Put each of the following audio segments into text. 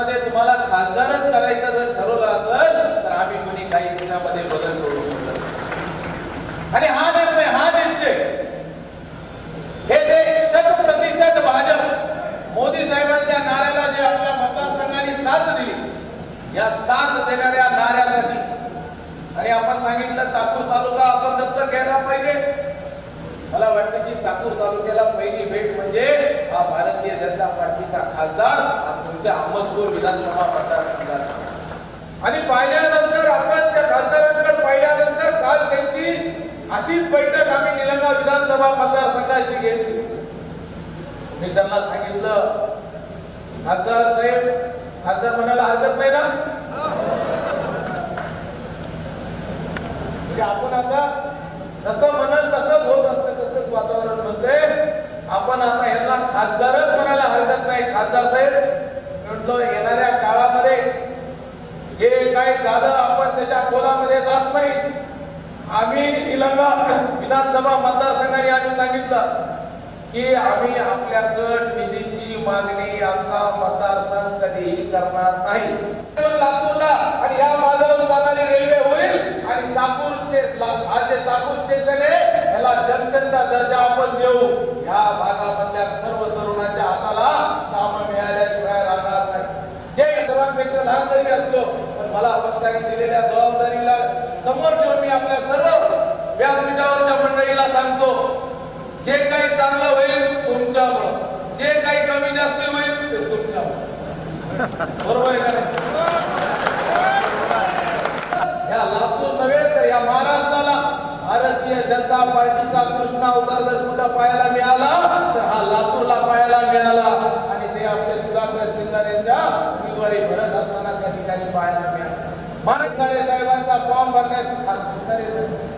मध्ये तुम्हाला खासदारच करायचं जर ठरवलं असेल तर आम्ही कोणी काही त्याच्यामध्ये बदल करू शकत आणि हा निर्णय हा निश्चय हे जे शत प्रतिशत भाजप मोदी साहेबांच्या नाऱ्याला जे आपल्या मतदारसंघाने साथ दिली या साथ देणाऱ्या नाऱ्यासाठी. आणि आपण सांगितलं चाकूर तालुका आपण दत्तक घ्यायला पाहिजे. मला वाटतं की चाकूर तालुक्याला पहिली भेट म्हणजे हा भारतीय जनता पार्टीचा खासदार आमच्या अहमदपूर विधानसभा मतदारसंघाचा. आणि पाहिल्यानंतर आपण त्या खासदारांकडे पाहिल्यानंतर काल त्यांची अशीच बैठक आम्ही निलंगा विधानसभा मतदारसंघाची घेतली. मी त्यांना सांगितलं खासदार साहेब खासदार म्हणायला हरकत नाही ना? म्हणजे आपण आता जसं म्हणाल तसंच होत असतं तसंच वातावरण म्हणते आपण आता यांना खासदारच म्हणायला हरकत नाही खासदार साहेब. म्हटलं येणाऱ्या काळामध्ये जे काही झालं आपण त्याच्या खोलामध्ये जात नाही आम्ही निलंगा विधानसभा मतदारसंघाने आम्ही सांगितलं की आम्ही आपल्याकडं निधीची मागणी आमचा मतदारसंघ कधीही करणार नाही. लातूरला आणि या माधव जाणारी रेल्वे होईल आणि चाकूर स्टेशन आज जे चाकूर स्टेशन आहे याला जंक्शनचा दर्जा आपण देऊ या भागामधल्या सर्व तरुणांच्या हाताला काम मिळाल्याशिवाय राहणार नाही जे सर्वांपेक्षा लहान जरी असलो पण मला पक्षाने दिलेल्या जबाबदारीला समोर ठेवून मी आपल्या सर्व व्यासपीठावरच्या मंडळीला सांगतो जे काही चांगलं होईल तुमच्यामुळं. जे काही कमी जास्त होईल ते तुमच्यामुळं. बरोबर आहे या लातूर नव्हे तर या महाराष्ट्राला भारतीय जनता पार्टीचा कृष्णा अवतार जर कुठं पाहायला मिळाला तर हा लातूरला पाहायला मिळाला. आणि ते आपले सुधाकर शिंगारे यांच्या उमेदवारी भरत असताना त्या ठिकाणी पाहायला मिळाला. मानक खरे साहेबांचा फॉर्म भरण्यात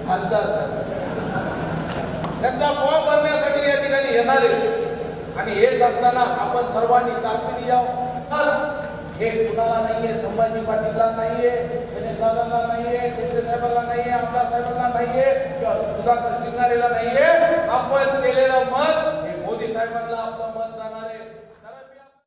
खासदार त्यांचा फॉर्म भरण्यासाठी या ठिकाणी येणार. आहे आणि येत असताना आपण सर्वांनी ताकदी यावं. हे कुणाला नाहीये संभाजी पाटीलला नाहीये गणेश नाहीये केंद्र साहेबांना नाहीये आमदार साहेबांना नाहीये किंवा सुधाकर शिंगारेला नाहीये. आपण